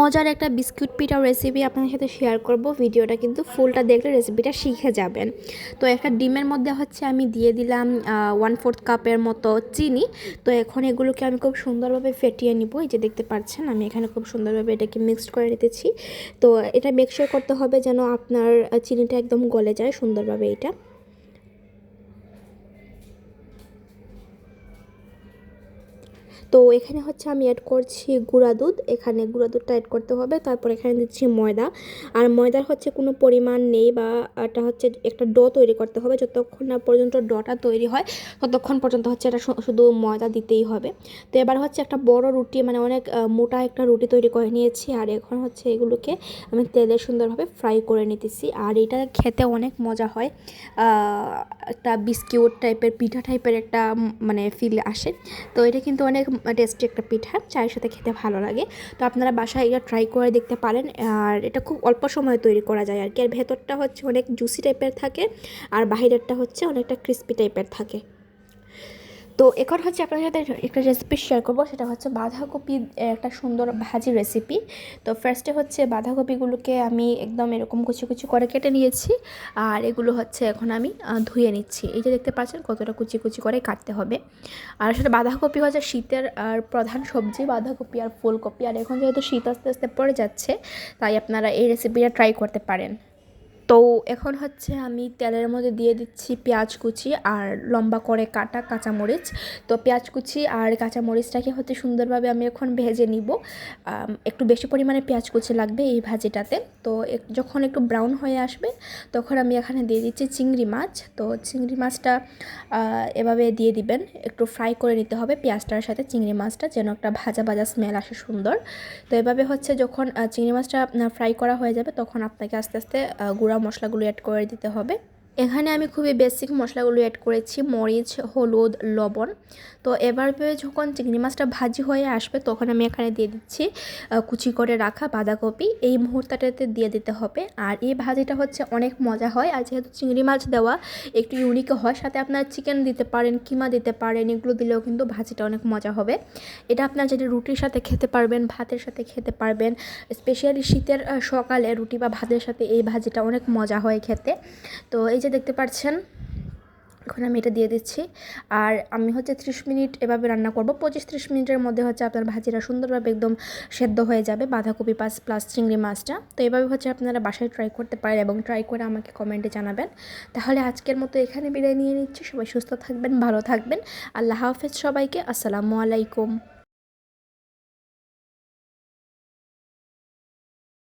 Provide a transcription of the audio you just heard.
মজার একটা বিস্কুট পিঠা রেসিপি আপনাদের সাথে শেয়ার করব। ভিডিওটা কিন্তু ফুলটা দেখলে রেসিপিটা শিখে যাবেন। তো একটা ডিমের মধ্যে হচ্ছে আমি দিয়ে দিলাম ওয়ান ফোর্থ কাপের মতো চিনি। তো এখন এগুলোকে আমি খুব সুন্দরভাবে ফেটিয়ে নিব। এই যে দেখতে পাচ্ছেন, আমি এখানে খুব সুন্দরভাবে এটাকে মিক্সড করে নিতেছি তো এটা মেকশোর করতে হবে যেন আপনার চিনিটা একদম গলে যায় সুন্দরভাবে এটা। তো এখানে হচ্ছে আমি অ্যাড করছি গুঁড়া দুধ। এখানে গুঁড়া দুধটা অ্যাড করতে হবে। তারপর এখানে দিচ্ছি ময়দা। আর ময়দার হচ্ছে কোনো পরিমাণ নেই বা এটা হচ্ছে একটা ডো তৈরি করতে হবে। যতক্ষণ না পর্যন্ত ডটা তৈরি হয়, ততক্ষণ পর্যন্ত হচ্ছে এটা শুধু ময়দা দিতেই হবে। তো এবার হচ্ছে একটা বড় রুটি মানে অনেক মোটা একটা রুটি তৈরি করে নিয়েছি। আর এখন হচ্ছে এগুলোকে আমি তেলে সুন্দরভাবে ফ্রাই করে নিতেছি। আর এটা খেতে অনেক মজা হয়। একটা বিস্কিউট টাইপের পিঠা টাইপের একটা মানে ফিল আসে। তো এটা কিন্তু অনেক টেস্টি একটা পিঠা, চায়ের সাথে খেতে ভালো লাগে। তো আপনারা বাসায় এটা ট্রাই করে দেখতে পারেন, আর এটা খুব অল্প সময়ে তৈরি করা যায় আর কি। আর ভেতরটা হচ্ছে অনেক জুসি টাইপের থাকে, আর বাহিরেরটা হচ্ছে অনেকটা ক্রিস্পি টাইপের থাকে। তো এখন হচ্ছে আপনার সাথে একটা রেসিপি শেয়ার করব, সেটা হচ্ছে বাঁধাকপি একটা সুন্দর ভাজি রেসিপি তো ফার্স্টে হচ্ছে বাঁধাকপিগুলোকে আমি একদম এরকম কুচি কুচি করে কেটে নিয়েছি, আর এগুলো হচ্ছে এখন আমি ধুয়ে নিচ্ছি। এই যে দেখতে পাচ্ছেন কতটা কুচি কুচি করে কাটতে হবে। আর সেটা বাঁধাকপি হচ্ছে শীতের আর প্রধান সবজি, বাঁধাকপি আর ফুলকপি। আর এখন যেহেতু শীত আস্তে আস্তে পড়ে যাচ্ছে, তাই আপনারা এই রেসিপিটা ট্রাই করতে পারেন। তো এখন হচ্ছে আমি তেলের মধ্যে দিয়ে দিচ্ছি পেঁয়াজ কুচি আর লম্বা করে কাটা কাঁচামরিচ। তো পেঁয়াজ কুচি আর কাঁচামরিচটাকে হচ্ছে সুন্দরভাবে আমি এখন ভেজে নিব। একটু বেশি পরিমাণে পেঁয়াজ কুচি লাগবে এই ভাজিটাতে। তো যখন একটু ব্রাউন হয়ে আসবে, তখন আমি এখানে দিয়ে দিচ্ছি চিংড়ি মাছ। তো চিংড়ি মাছটা এভাবে দিয়ে দিবেন। একটু ফ্রাই করে নিতে হবে পেঁয়াজটার সাথে চিংড়ি মাছটা যেন একটা ভাজা ভাজা স্মেল আসে সুন্দর। তো এভাবে হচ্ছে যখন চিংড়ি মাছটা ফ্রাই করা হয়ে যাবে, তখন আপনাকে আস্তে আস্তে গুঁড়া মশলাগুলো অ্যাড করে দিতে হবে। এখানে আমি খুবই বেসিক মশলাগুলো অ্যাড করেছি, মরিচ, হলুদ, লবণ। তো এবার যখন চিংড়ি মাছটা ভাজি হয়ে আসবে, তখন আমি এখানে দিয়ে দিচ্ছি কুচি করে রাখা বাঁধাকপি। এই মুহূর্তটাতে দিয়ে দিতে হবে। আর এই ভাজিটা হচ্ছে অনেক মজা হয়। আর যেহেতু চিংড়ি মাছ দেওয়া একটু ইউনিকও হয়, সাথে আপনার চিকেন দিতে পারেন, কিমা দিতে পারেন, এগুলো দিলেও কিন্তু ভাজিটা অনেক মজা হবে। এটা আপনার যেটা রুটির সাথে খেতে পারবেন, ভাতের সাথে খেতে পারবেন স্পেশালি শীতের সকালে রুটি বা ভাতের সাথে এই ভাজিটা অনেক মজা হয় খেতে। তো এই যে দেখতে পাচ্ছেন এখন আমি এটা দিয়ে দিচ্ছি। আর আমি হচ্ছে ত্রিশ মিনিট এভাবে রান্না করব। পঁচিশ ত্রিশ মিনিটের মধ্যে হচ্ছে আপনার ভাজিটা সুন্দরভাবে একদম সেদ্ধ হয়ে যাবে বাঁধাকপি পাস প্লাস চিংড়ি মাছটা। তো এভাবে হচ্ছে আপনারা বাসায় ট্রাই করতে পারেন এবং ট্রাই করে আমাকে কমেন্টে জানাবেন। তাহলে আজকের মতো এখানে বিদায় নিয়ে নিচ্ছি। সবাই সুস্থ থাকবেন, ভালো থাকবেন। আল্লাহ হাফেজ সবাইকে। আসসালামু আলাইকুম।